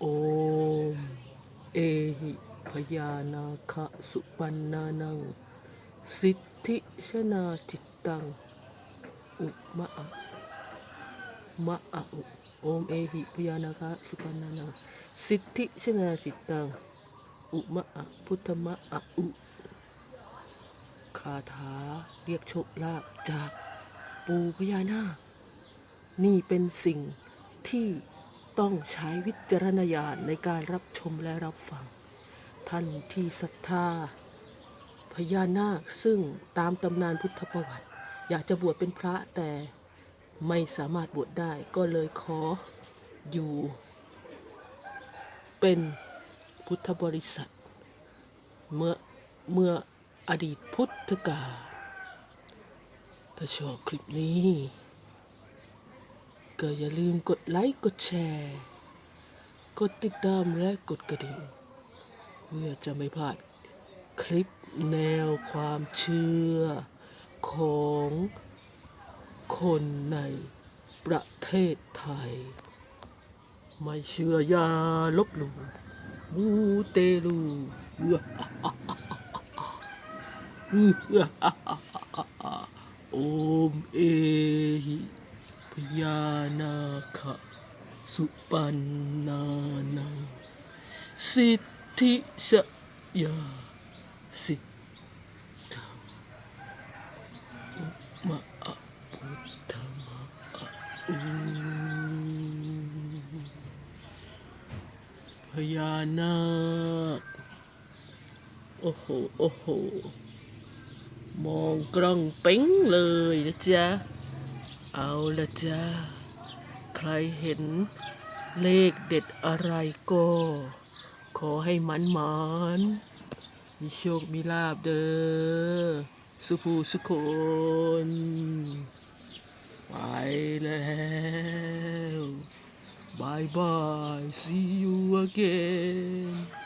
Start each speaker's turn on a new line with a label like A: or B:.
A: โอม เอหิพยานาคะสุปันนานัง สิทธิชนาจิตตัง อุมะอะมะอะอุโอมเอหิพยานาคะสุปันนานัง สิทธิชนาจิตตัง อุมะอะพุทธมะอะอุคาถาเรียกโชคลาภจากปู่พญานาค นี่เป็นสิ่งที่ ต้องใช้วิจารณญาณในการรับชมและรับฟัง ท่านที่ศรัทธา พญานาคซึ่งตามตำนานพุทธประวัติ อยากจะบวชเป็นพระแต่ไม่สามารถบวชได้ก็เลยขออยู่ เป็นพุทธบริษัท เมื่อเมื่ออดีตพุทธกาลถ้าชอบคลิปนี้ ก็อย่าลืมกดไลค์กดแชร์ กดติดตามและกดกระดิ่ง เพื่อจะไม่พลาดคลิปแนวความเชื่อของคนในประเทศไทย ไม่เชื่ออย่าลบหลู่มูเตลูโอมเอหิ ยานาคะสุปันนานังสิทธิสยาสิทธังอุมะอะพุทธมะอะอุพญานาคโอ้โห โอ้โห มองกล้องเป้งเลยนะจ๊ะ เอาละจ้า ใครเห็นเลขเด็ดอะไรก็ ขอให้มันหมานมีโชค มีลาบเด้อ สุภูสุคนไปแล้วบายบาย see you again